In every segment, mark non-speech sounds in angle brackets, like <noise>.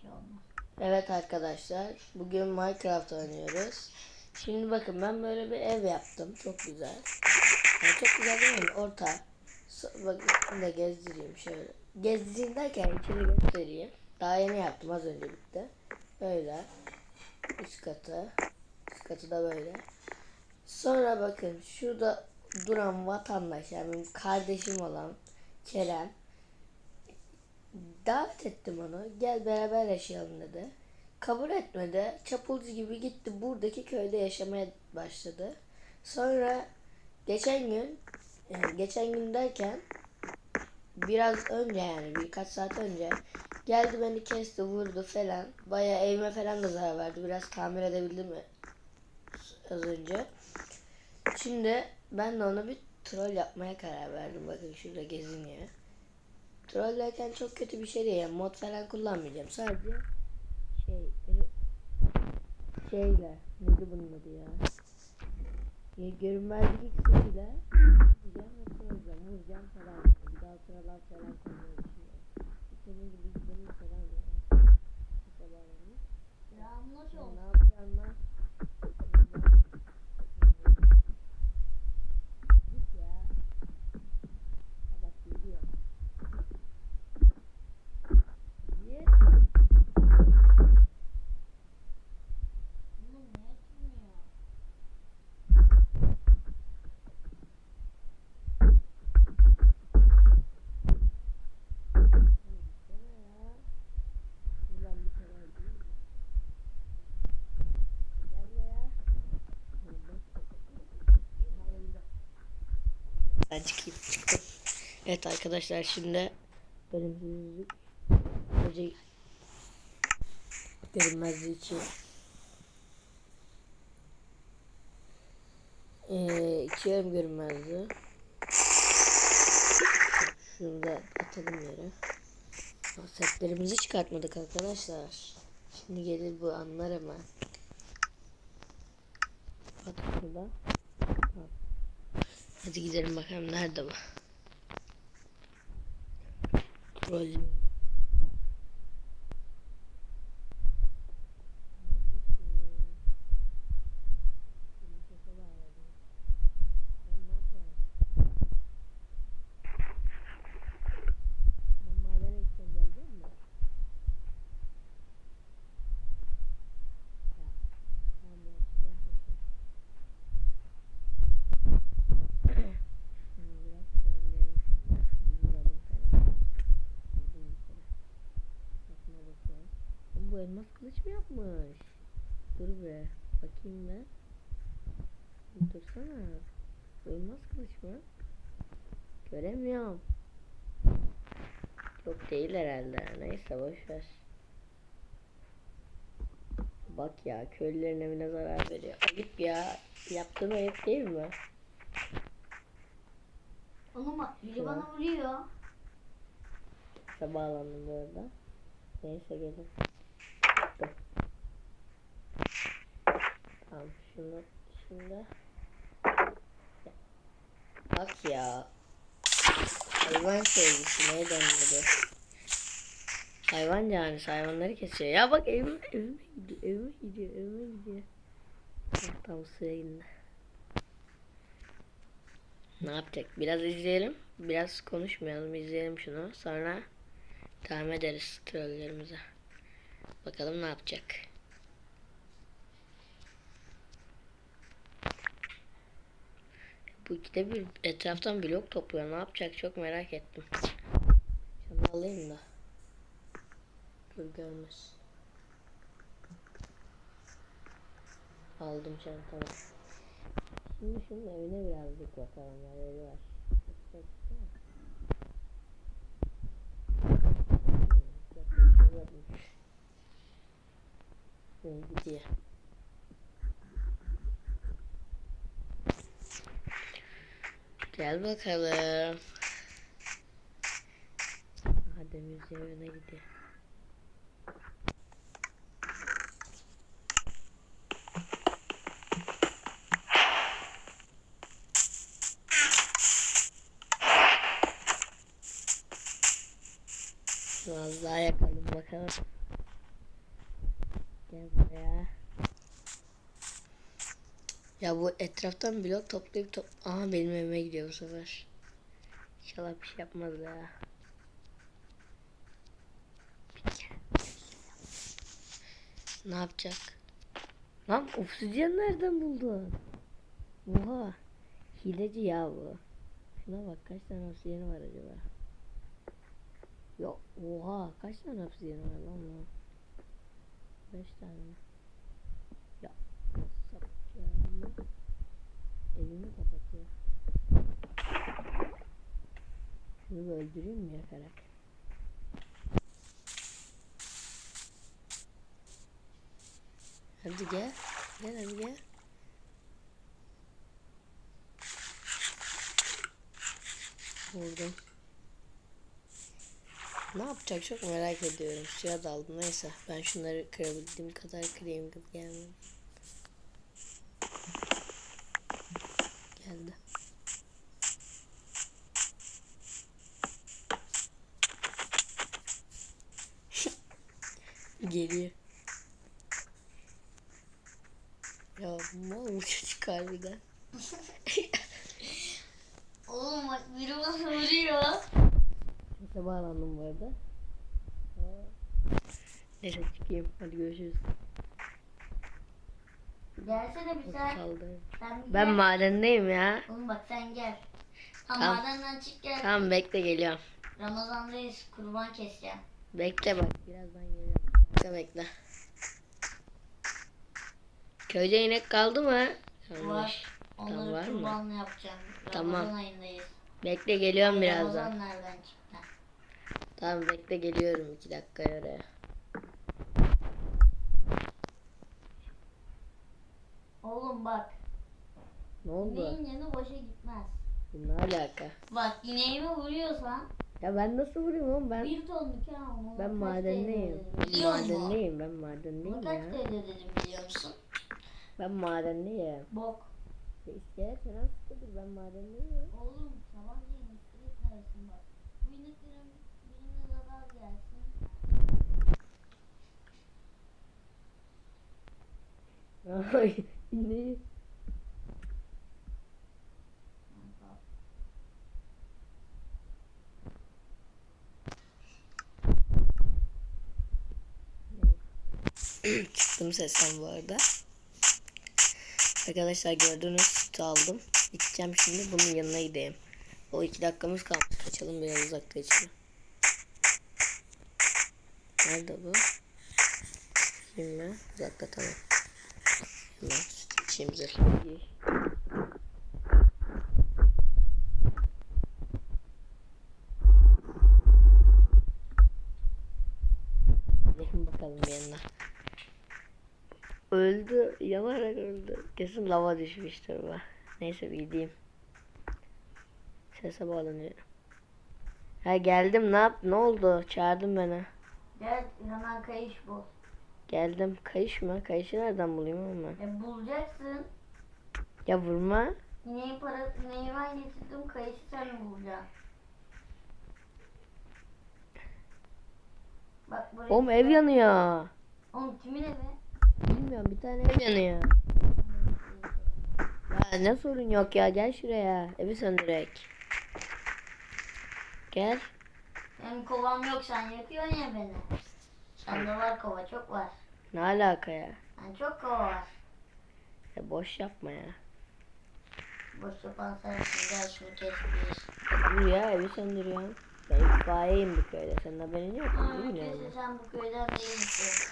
şey. Evet arkadaşlar, bugün Minecraft oynuyoruz. Şimdi bakın ben böyle bir ev yaptım. Çok güzel. Yani çok güzel değil mi? Orta. Bakın da gezdireyim şöyle. Gezdireyim derken içini göstereyim. Daha yeni yaptım az önce bitti. Böyle. Üst katı. Üst katı da böyle. Sonra bakın şurada duran vatandaş yani benim kardeşim olan Kerem davet ettim onu. Gel beraber yaşayalım dedi. Kabul etmedi. Çapulcu gibi gitti. Buradaki köyde yaşamaya başladı. Sonra geçen gün yani geçen gün derken biraz önce yani birkaç saat önce geldi beni kesti vurdu falan. Bayağı evime falan da zarar verdi. Biraz tamir edebildim mi az önce. Şimdi ben de ona bir troll yapmaya karar verdim. Bakın şurada geziniyor. Trollerken çok kötü bir şey değil. Yani mod falan kullanmayacağım. Sadece şey şeyle neydi bunun adı ya? ya görünmezlik iksiriyle gideceğim ve trolleyeceğim. Vuracağım falan. Bir daha sıralar falan koymayı düşünüyorum. Senin gibi gidelim falan yani. Bu kadar yani. Ya nasıl Ya? Ne yapacağım lan? Ben çıkayım. Çıktım. Evet arkadaşlar şimdi bölümsüzlük gece görünmezliği için ee, içiyorum görünmezliği. Şunu da atalım yere. Setlerimizi çıkartmadık arkadaşlar. Şimdi gelir bu anlar hemen. At şunu da. Al. Hadi gidelim bakalım nerede bu. Troll. Ben madene gideceğim gelecek mi? Ya, tamam ya, çıkacağım kesin. Şimdi biraz söyleyelim şimdi. Vuralım falan. Vurdum bir kere. Bakma bakıyorum. Oğlum bu elmas kılıç mı yapmış? Dur be. Bakayım ben. Dursana. Bu elmas kılıç mı? Göremiyorum. Yok değil herhalde. Neyse boş ver. Bak ya köylülerin evine zarar veriyor. Ayıp ya. Yaptığın ayıp değil mi? Oğlum biri bana vuruyor. İşte bağlandım bu arada. Neyse gelin. Dur. Tamam şunu şimdi. Bak ya. Hayvan sevgisi neye dönüyordu? Hayvan canlısı hayvanları kesiyor. Ya bak evime, evime gidiyor, evime gidiyor, evime gidiyor. Ah, Tam suya indi. Ne yapacak? Biraz izleyelim. Biraz konuşmayalım. izleyelim şunu. Sonra devam ederiz trollerimize. Bakalım ne yapacak. Bu ikide bir etraftan blok topluyor. Ne yapacak çok merak ettim. Şunu alayım da. Dur görmez. Aldım çantama. Şimdi şunun evine birazcık bakalım. Neleri var. Gidiyor. Gel bakalım. Hadi müziğe evine gidiyor. Biraz daha yakalım bakalım. Gel buraya. Ya bu etraftan blok toplayıp top... Aha benim evime gidiyor bu sefer. İnşallah bir şey yapmaz ya. Ne yapacak? Lan obsidyen nereden buldun? Oha. Hileci ya bu. Şuna bak kaç tane obsidyeni var acaba? Yok oha kaç tane obsidyeni var lan bu? Beş tane. Ya sapacağımı evimi kapatıyor. Şunu öldüreyim mi yakarak? Hadi gel. Gel hadi gel. Vurdum. Ne yapacak çok merak ediyorum. Suya daldım. Neyse ben şunları kırabildiğim kadar kırayım kız gelmiyor. Geldi. <laughs> Geliyor. Ya mal çocuk harbiden. <laughs> Oğlum bak biri bana vuruyor. Sese bağlandım bu arada. Neyse çıkayım. Hadi görüşürüz. Gelsene. Sen bir Ben gel. madendeyim ya. Oğlum bak sen gel. Tam Tamam. madenden çık gel. Tamam bekle geliyorum. Ramazan'dayız. Kurban keseceğim. Bekle bak. Birazdan geliyorum. Bekle bekle. Köyde inek kaldı mı? Kalmış. Var. Onları var mı? kurbanla yapacağım. Tamam. Ramazan ayındayız. Bekle geliyorum birazdan. Ramazan nereden çıktı? Tamam bekle geliyorum iki dakika oraya. Oğlum bak. Ne oldu? İneğin yanı boşa gitmez. Ne alaka? Bak ineğime vuruyorsan Ya ben nasıl vurayım oğlum ben? bir tonluk onu Ben dedim Biliyor musun? Madendeyim ben Bunu madendeyim kaç ya. TL dedim biliyor musun? Ben madendeyim. Bok. İskelet sıkıdır ben madendeyim. Oğlum sabahleyin iskelet neresin bak. Bu ineklerin birine zarar gelsin. Ay ne? Bak, Çıktım sesten bu arada. Arkadaşlar gördüğünüz sütü aldım. Gideceğim şimdi bunun yanına gideyim. O iki dakikamız kalmış. Kaçalım biraz uzakta içelim. Nerede bu? Şimdi uzakta tamam. Hemen zırhlı. Gidelim bakalım yanına. Öldü. Yanarak öldü. Kesin lava düşmüştür bu. Neyse bir gideyim. Sese bağlanıyor. Ha geldim ne yap ne oldu? Çağırdın beni. Gel hemen kayış bul. Geldim. Kayış mı? Kayışı nereden bulayım ben? E bulacaksın. Ya vurma. İneğin para, ineği ben getirdim kayışı sen bulacaksın. Bak buraya. Oğlum ev yanıyor. Oğlum kimin evi? Bilmiyorum bir tane ev yanıyor. Ya ne sorun yok ya gel şuraya. Evi söndürek. Gel. Benim kovam yok sen yakıyorsun ya beni. Sende var kova çok var. Ne alaka ya? Yani çok kova var. ya boş yapma ya. Boş yapan sensin gel şunu kes bir. Dur ya evi söndürüyorsun. Ben itfaiyeyim bu köyde. Senin haberin yok mu? Kesin musun? sen bu köyden değilsin.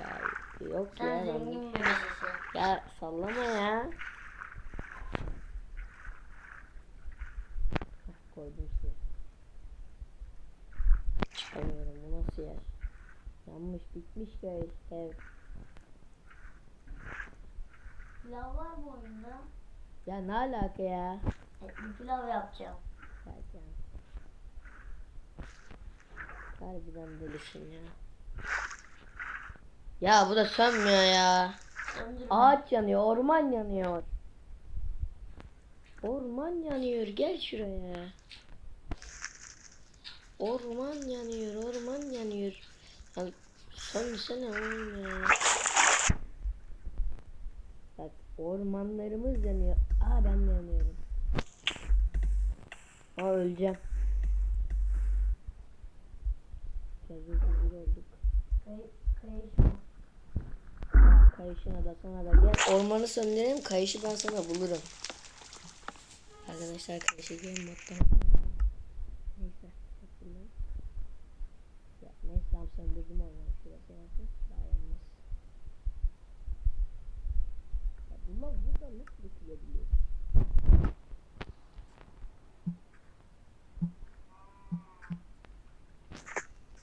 Ya, yok Sen ya ben... zengin birisisin. Ya sallama ya. Koydum suya. Çıkamıyorum bu nasıl yer? Yanmış bitmiş köy ev. Pilav var mı oyunda? Ya ne alaka ya? Etli pilav yapacağım. Zaten. Harbiden delisin ya. Ya bu da sönmüyor ya. Söndürme. Ağaç yanıyor, orman yanıyor. Orman yanıyor, gel şuraya. Orman yanıyor, orman yanıyor. Ya sönsene oğlum ya. Ormanlarımız yanıyor. Aa ben de yanıyorum. Aa öleceğim. Hazır olduk. Kay, kayışma. Aa, kayışın adasına da gel. Ormanı söndürelim. Kayışı ben sana bulurum. Arkadaşlar kayışı gelin moddan. Neyse. Hatırlayın. Ya, neyse tamam söndürdüm ormanı. Şurası yansın. Daha yanmaz. Ya, bunlar burada nasıl dökülebiliyor?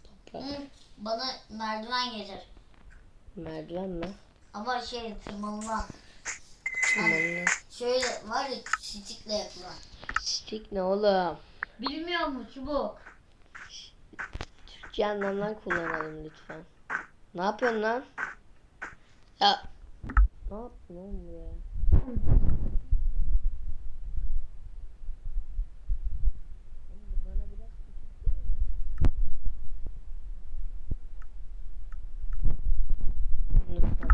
Toprak. Hı, bana merdiven getir. Mi? Ama şey tırmanılan. Tırmanıyor. Şöyle var ya stikle yapılan. Stick ne oğlum? Bilmiyor mu çubuk? Türkçe anlamdan kullanalım lütfen. Ne yapıyorsun lan? Ya. Ne yaptın oğlum ya? Oğlum bu bana biraz küçük değil mi? Lütfen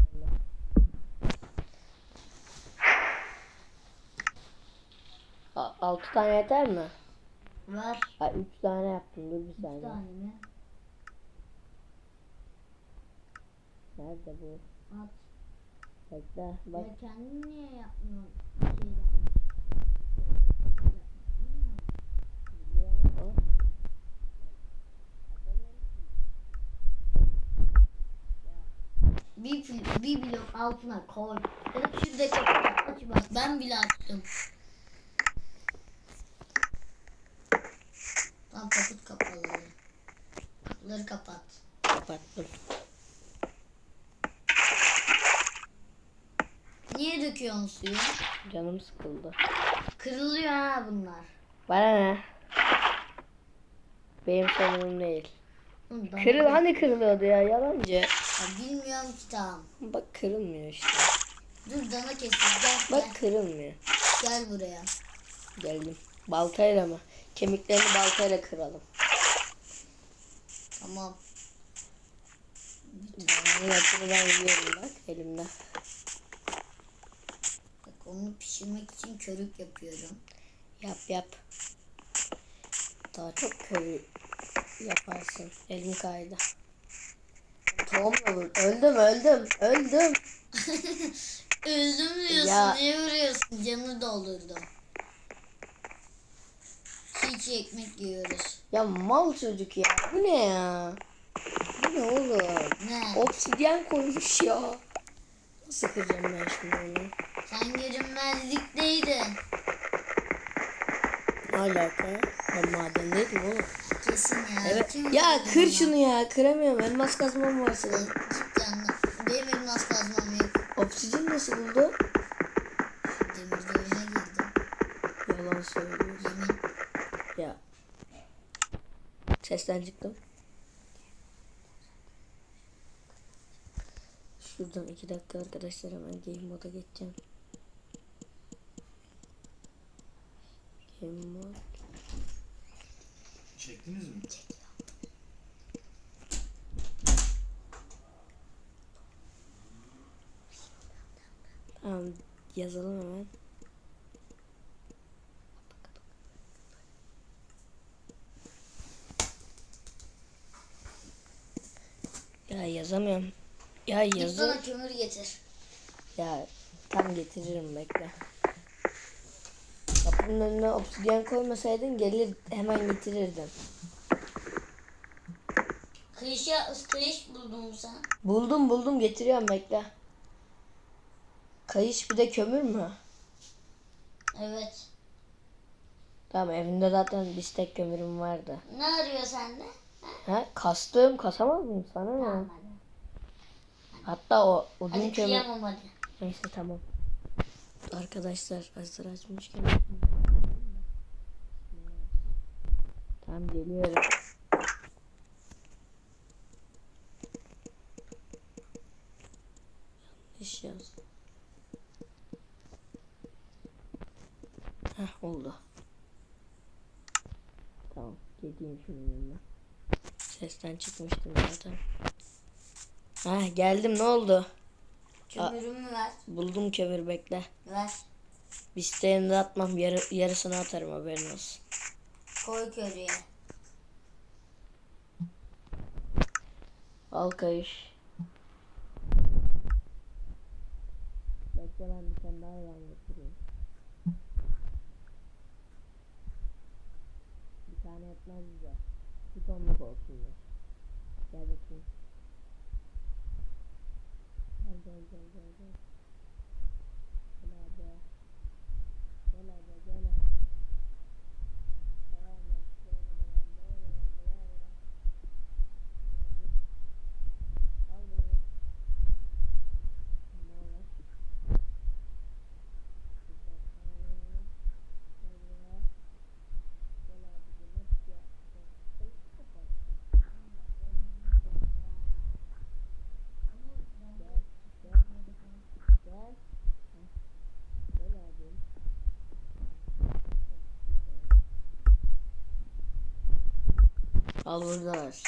Allah. Altı tane yeter mi? Ver. Ha, üç tane yaptım. Dur bir saniye. tane mi? Nerede bu? At. Bekle. Bak. Ya kendin niye yapmıyorsun. Bir, bir blok altına koy. Şurada. Aç bak ben bile açtım. Tamam kapat kapalı. Kapıları kapat. Kapattım. Niye döküyorsun suyu? Canım sıkıldı. Kırılıyor ha bunlar. Bana ne? Benim sorunum değil. Bana Kırıl bak. hani kırılıyordu ya yalancı. Ya bilmiyorum ki tamam. Bak kırılmıyor işte. Dur dana keseceğiz. Gel, Bak kırılmıyor. gel, gel buraya. Geldim. Baltayla mı? Kemiklerini baltayla kıralım. Tamam. Ben yapını ben yiyorum bak elimde. Bak onu pişirmek için körük yapıyorum. Yap yap. Daha çok köri yaparsın. Elim kaydı. Tohumla vur. Öldüm öldüm öldüm. <laughs> Öldüm diyorsun. Ya. Niye vuruyorsun? Canı doldurdu. Çiğ ekmek yiyoruz. Ya mal çocuk ya. Bu ne ya? Bu ne oğlum? Ne? Obsidyen koymuş ya. Nasıl kıracağım ben şimdi onu? Sen görünmezlikteydin. Ne alaka? Ben madendeydim oğlum. Kesin ya. Evet. Kim Ya kır şunu ya. Kıramıyorum. Elmas kazmam var senin. Git yanına. Benim elmas kazmam yok. Obsidyen nasıl buldu? Sesten çıktım. Şuradan iki dakika arkadaşlar hemen game moda geçeceğim. Game mod. Çektiniz mi? Tamam yazalım hemen. Ya yazamıyorum. Ya yazı. bana kömür getir. Ya tam getiririm bekle. Kapının önüne obsidyen koymasaydın gelir hemen getirirdim. Kıyışa, kıyış buldun mu sen? Buldum buldum getiriyorum bekle. Kayış bir de kömür mü? Evet. Tamam evimde zaten bir stek kömürüm vardı. Ne arıyor sende? Ha kastım kasamaz mıyım sana ne? Tamam. Hatta o odun Hadi kömür. Neyse tamam. Arkadaşlar hazır açmışken. Tamam geliyorum. Yanlış yaz. Heh oldu. Tamam geleyim şunun yanına. Sesten çıkmıştım zaten. Heh geldim ne oldu? Kömürümü ver. Buldum kömür bekle. Ver. Bir isteğini atmam. Yarı, yarısını atarım haberin olsun. Koy körüye. Al kayış. Bekle ben bir tane daha yan getireyim. Bir tane yetmez bize. Bir tonluk olsun ya. Gel bakayım. Gel gel gel gel gel. Gel abi. Gel abi gel abi. Devam et, devam et, devam et, devam et. Al bunu. Ne olur? Güzel. Gel buraya. Gel abicim, hadi gel. Gel. Gel, kapat. Gel, gel. Gel. Heh. Gel abim. Al buradalar.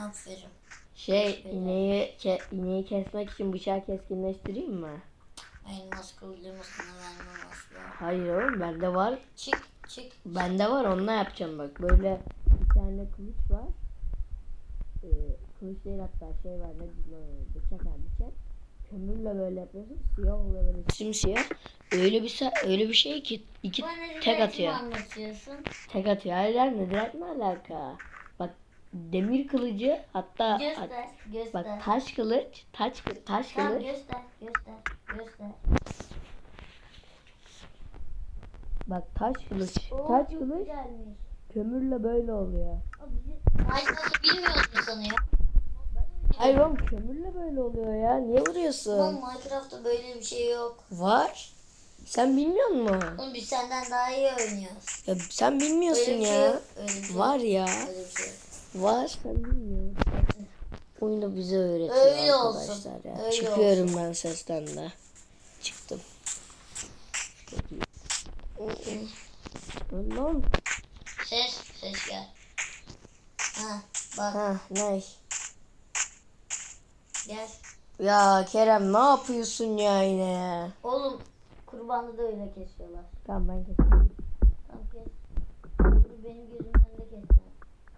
Aferin. Şey ineği ke- ineği kesmek için bıçağı keskinleştireyim mi? Elmas kılıcımı sana vermem asla. Hayır oğlum bende var. Çık çık. Bende var onunla yapacağım bak. Böyle bir tane kılıç var. Ee, kılıç değil hatta şey var ne ona, bıçak ha bıçak. Kömürle böyle yapıyorsun siyah oluyor böyle simsiyah. Öyle bir öyle bir şey ki iki Bana tek rivayetimi atıyor. Tek atıyor. Hayır ne direkt ne alaka? Demir kılıcı hatta Göster. Göster. bak taş kılıç, taş taş Tamam kılıç. göster. Göster. Göster. Bak taş kılıç. Oo, taş kılıç güzelmiş. kömürle böyle oluyor. Bizi Minecraft'ı bilmiyorsun sanıyor. Hayır oğlum kömürle böyle oluyor ya. Niye Oğlum vuruyorsun? Minecraft'ta böyle bir şey yok. Var. Sen bilmiyor musun? Oğlum biz senden daha iyi oynuyoruz. Ya sen bilmiyorsun Öyle şey ya. yok. Öyle şey Var ya. Öyle bir şey. Var. Sen bilmiyorsun. Oyunu bize öğretiyor Öyle olsun. arkadaşlar ya. Öyle Çıkıyorum ben sesten de. Çıktım. Lan. Ses. Ses gel. Ha bak Ha ne? gel. Ya Kerem ne yapıyorsun ya yine? Oğlum kurbanı da öyle kesiyorlar. Tamam ben keseyim. Tamam kes. Benim gözümün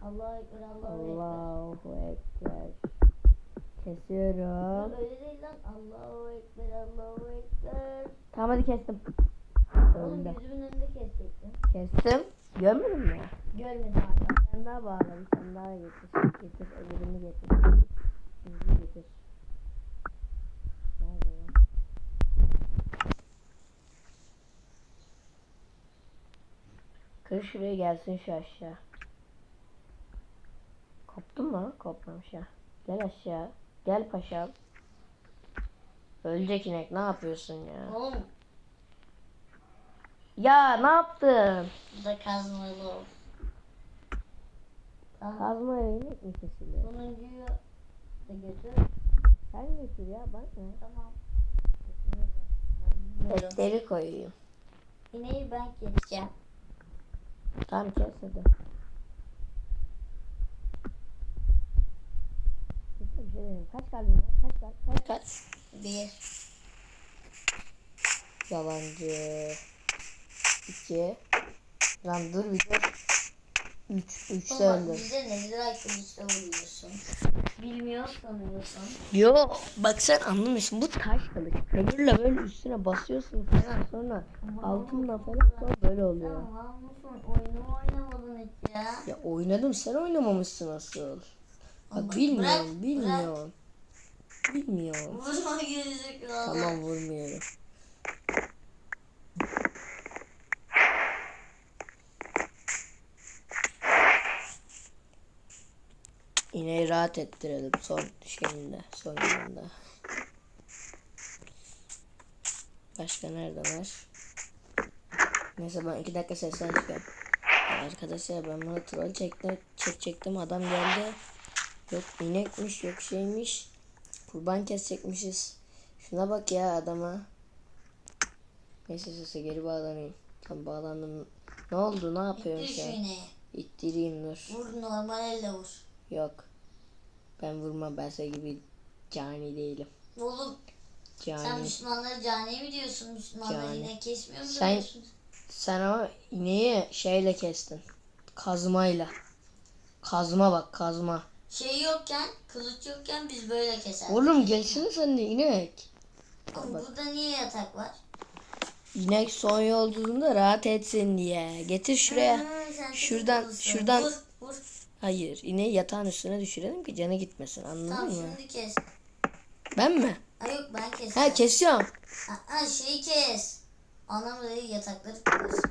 Allahu Ekber Allahu Ekber. Ekber. Kesiyorum. Dur, Öyle değil lan. Allahu Ekber Allahu Ekber. Tamam hadi kestim. Oğlum Önde. gözümün önünde kesecektim. Kestim. Görmedin mi? Görmedim hala. Sen daha bağla. Bir tane daha getir. Getir. Öbürünü getir. Hızlı getir. Nerede lan? Kır şuraya gelsin şu aşağı. Koptu mu? Kopmamış ya. Gel aşağı. Gel paşam. Ölecek inek ne yapıyorsun ya? Oğlum Ya ne yaptın? bu da kazmalı. Kazmayla inek mi kesiliyor? Sonuncuyu da götür. Sen götür ya bak ne? Tamam. Etleri koyayım. İneği ben keseceğim. Tamam kes hadi. Bir şey diyeyim. Kaç kalbin var? Kaç kalp? Kaç kalp? Bir. Yalancı. İki. Lan dur bir dur. Üç. Üç Ama öldür. bize ne güzel kılıçla vuruyorsun. Bilmiyor sanıyorsun. Yo bak sen anlamıyorsun. Bu taş kılıç. Kömürle böyle üstüne basıyorsun falan sonra altından falan sonra böyle oluyor. Tamam mısın? Oyunu oynamadın hiç ya. Ya oynadım sen oynamamışsın asıl. Bak bilmiyorum bırak, bilmiyorum. Bilmiyorum. Vurma gelecek. Tamam vurmuyorum. İneği rahat ettirelim son şeyinde, son yanında. Başka nerede var? Neyse ben iki dakika sesten çıkıyorum. Arkadaşlar ben bunu troll çektim, çekecektim adam geldi. Yok inekmiş yok şeymiş. Kurban kesecekmişiz. Şuna bak ya adama. Neyse sese geri bağlanayım. Tam bağlandım. Ne oldu ne İttir şu an? ineği. İttireyim dur. Vur normal elle vur. Yok. Ben vurma ben senin gibi cani değilim. Oğlum Sen Cani. Müslümanları cani mi diyorsun? Müslümanları Cani. yine kesmiyor mu Sen- diyorsun? Sen o ineği şeyle kestin. Kazmayla. Kazma bak kazma. Şey yokken, kılıç yokken biz böyle keserdik. Oğlum gelsene sen de inek. Oğlum burada niye yatak var? İnek son yolculuğunda rahat etsin diye. Getir şuraya. Sen Şuradan- kılıçlısın. şuradan- Vur, vur. Hayır ineği yatağın üstüne düşürelim ki canı gitmesin anladın Tamam mı? şimdi kes. Ben mi? Ha yok ben kes. Ha kesiyorum. Ha, ha şeyi kes. Anam dedi yatakları kır.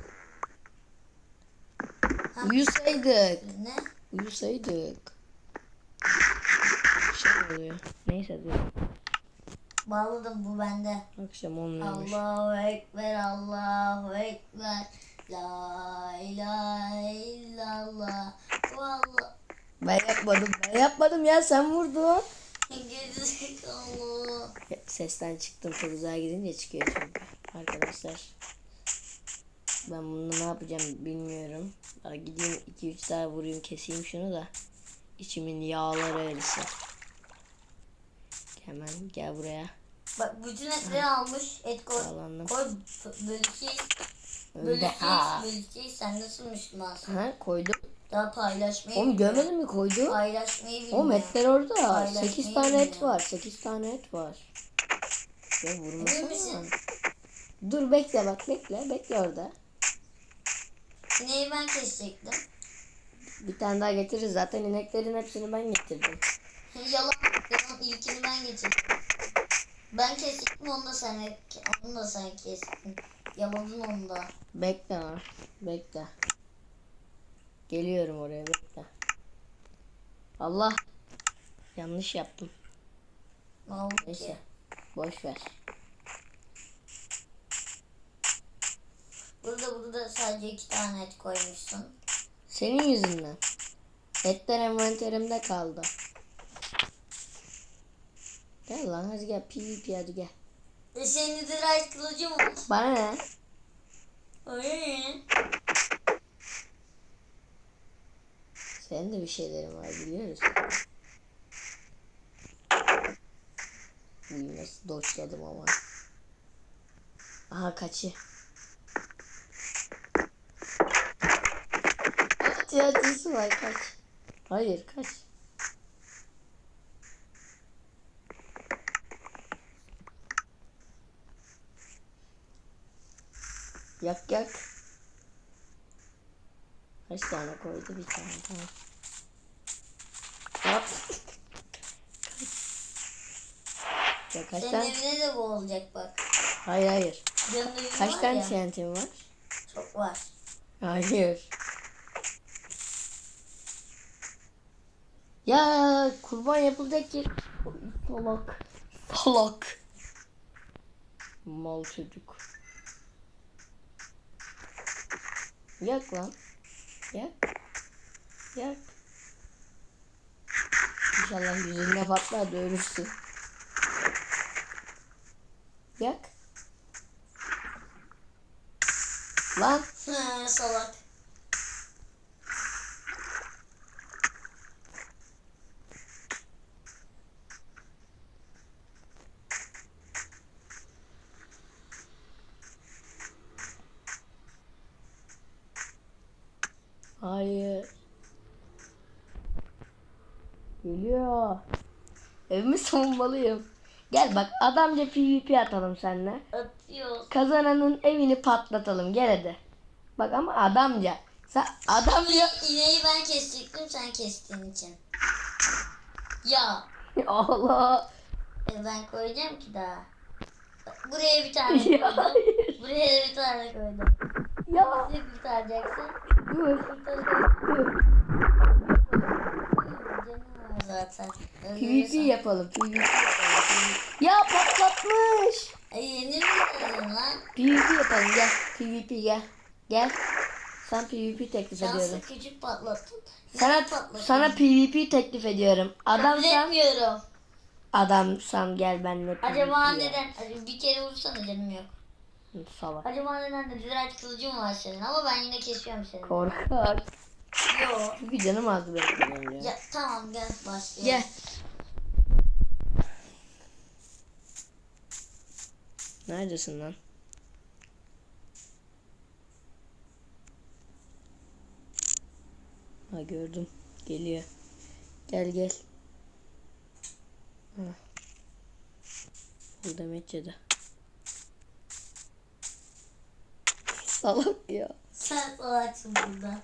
Ha. Uyusaydık. Ne? Uyusaydık. Şey oluyor. Neyse dur. Bağladım bu bende. Akşam olmuyormuş. Allahu Ekber, Allahu Ekber. La ilahe illallah. Vallahi. Ben yapmadım. Ben yapmadım ya sen vurdun. Gerizekalı. Sesten çıktım çok uzağa gidince çıkıyor çünkü. Arkadaşlar. Ben bunu ne yapacağım bilmiyorum. Daha gideyim 2-3 daha vurayım keseyim şunu da. İçimin yağları erisin. Hemen gel buraya. Bak bütün etleri almış. Et koy. Bağlandım. Koy. Bölüşeyiz. Ha. Bölüşeyiz. Sen nasıl Müslümansın? Ha koydum. Daha paylaşmayı Oğlum görmedin mi koydu? Paylaşmayı bilmiyor. Oğlum etler orada. Paylaşmayı 8 tane et bilmiyor. var. 8 tane et var. Ya vurmasana. Dur bekle bak bekle. Bekle orada. Neyi ben kesecektim? Bir tane daha getiririz. Zaten ineklerin hepsini ben getirdim. Yalan. Yalan ilkini ben getirdim. Ben kesecektim onu da sen onu da sen kestin. Yaladın onu da. Bekle lan. Bekle. Geliyorum oraya bekle. Allah. Yanlış yaptım. Ne oldu Neyse. ki? Boş ver. Burada burada sadece iki tane et koymuşsun. Senin yüzünden. Etler envanterimde kaldı. Gel lan hadi gel. PvP hadi gel. E senin de right kılıcı mı? var? Bana ne? Ay. Senin de bir şeylerin var biliyoruz. Nasıl doçladım ama. Aha kaçı. Tiyatrosu var kaç. Hayır kaç. Yak yak. Kaç tane koydu bir tane tamam. Hop. Ya kaç Senin tane? evine de bu olacak bak. Hayır hayır. Canın Kaç tane. TNT'm var? Çok var. Hayır. Ya kurban yapılacak ki salak. Salak. Mal çocuk. Yak lan. Yak. Yak. İnşallah yüzünde patlar da ölürsün. Yak. Lan. Hı, salak. Hayır. Geliyor. Evimi savunmalıyım. Gel bak adamca PvP atalım seninle. Atıyoruz. Kazananın evini patlatalım. Gel hadi. Bak ama adamca. Sen adam ya. İneği ben kesecektim sen kestiğin için. Ya. Allah. e, Ben koyacağım ki daha. Bak, Buraya bir tane <laughs> Ya koydum. hayır. Buraya bir tane koydum. Ya. Ne kurtaracaksın? Dur. Kurtaracaksın. dur. Zaten. PvP yapalım. PvP yapalım. Ya patlatmış. Ay yenir mi lan? PvP yapalım gel. PvP gel. Gel. Sen PvP teklif Şansı ediyorum. küçük patlattın. Sana patlattın? sana PvP teklif ediyorum. Kabul Adamsan etmiyorum. adamsan gel benimle PvP. Acaba ya. neden? Bir kere vursana canım yok. Salak. Acaba neden de direnç kılıcım var senin ama ben yine kesiyorum seni. Korkak. Yo. Çünkü canım azdı benim önce. Ya tamam gel başlayalım. Gel. Neredesin lan? Ha gördüm. Geliyor. Gel gel. Ha. Burada Metçe'de. Salak ya. Sen salaksın burada.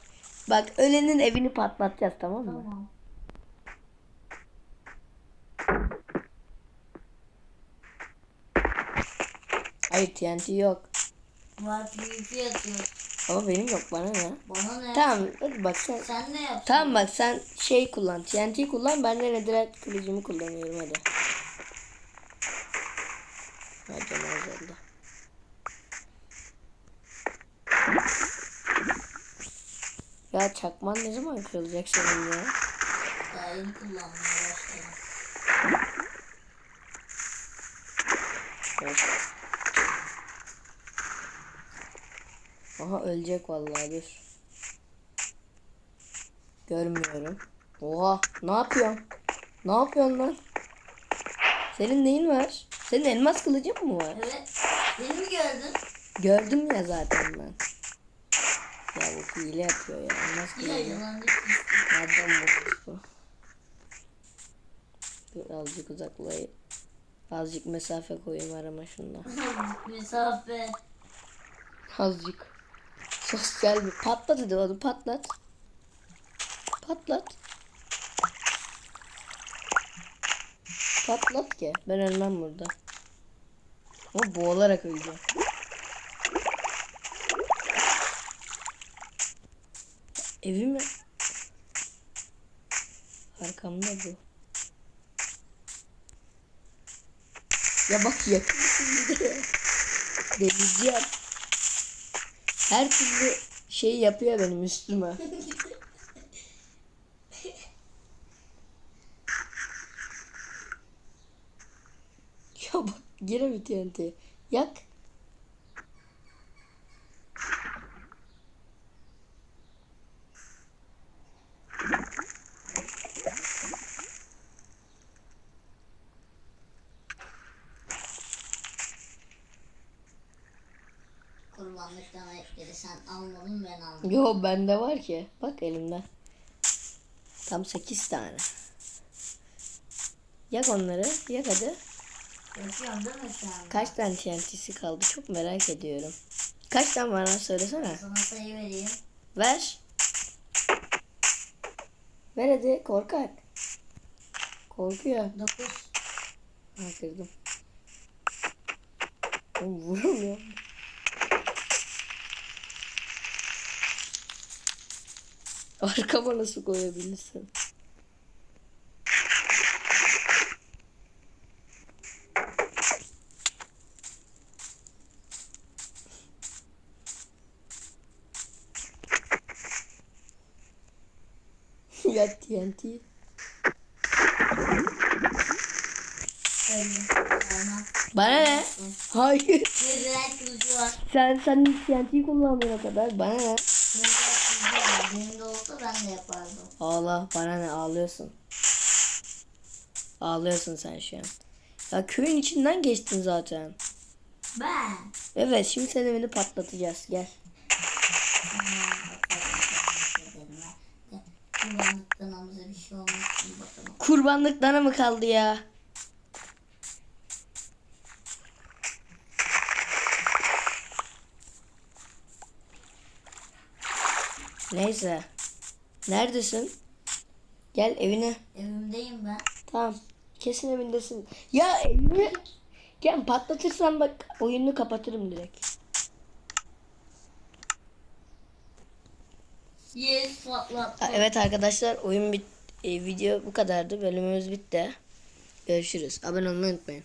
Bak ölenin evini patlatacağız tamam mı? Tamam. Hayır TNT yok. Var PvP atıyor. Ama benim yok bana ne? Bana ne? Tamam hadi bak sen. Sen ne yaptın? Tamam bak sen şey kullan. TNT kullan ben de direkt kılıcımı kullanıyorum hadi. Hadi ne oldu? Ya çakman ne zaman kırılacak senin ya? Daha yeni kullanmaya başladım. Evet. Aha ölecek vallahi dur. Görmüyorum. Oha ne yapıyorsun? Ne yapıyorsun lan? Senin neyin var? Senin elmas kılıcın mı var? Evet. Beni mi gördün? Gördüm ya zaten ben. Hile yapıyor ya. Yine kılıcı. yılan Nereden bulmuş bu? Dur azıcık uzaklayayım. Azıcık mesafe koyayım arama şundan. <laughs> Mesafe. Azıcık. Sosyal bir patlat hadi onu patlat. Patlat. Patlat ki. Ben ölmem burada. Ama boğularak öleceğim. Evi mi? Arkamda bu. Ya bak yakınsın ya. Deneyeceğim. Her türlü şey yapıyor benim üstüme. ya bak gene bir TNT. Yak. Kurbanlıktan etleri sen almadın ben aldım. <laughs> Yo bende var ki. Bak elimde. Tam 8 tane. Yak onları. Yak hadi. Kaç tane TNT'si kaldı? Çok merak ediyorum. Kaç tane var lan söylesene. Sana sayı vereyim. Ver. Ver hadi korkak. Korkuyor. 9. Ha kırdım. Oğlum vuramıyor. Arkama nasıl koyabilirsin? <laughs> ya TNT. Bana ne? Hayır. Sen sen TNT kullandığına kadar bana ne? Benim de olsa ben de yapardım. Ağla bana ne ağlıyorsun. Ağlıyorsun sen şu an. Ya köyün içinden geçtin zaten. Ben. Evet şimdi senin evini patlatacağız gel. Kurbanlıktan amca bir şey olmaz. İyi bakalım. Kurbanlık dana mı kaldı ya? Neyse. Neredesin? Gel evine. Evimdeyim ben. Tamam. Kesin evindesin. Ya evimi gel patlatırsan bak oyunu kapatırım direkt. Yes patlattım. Evet arkadaşlar oyun bit e, video bu kadardı. Bölümümüz bitti. Görüşürüz. Abone olmayı unutmayın.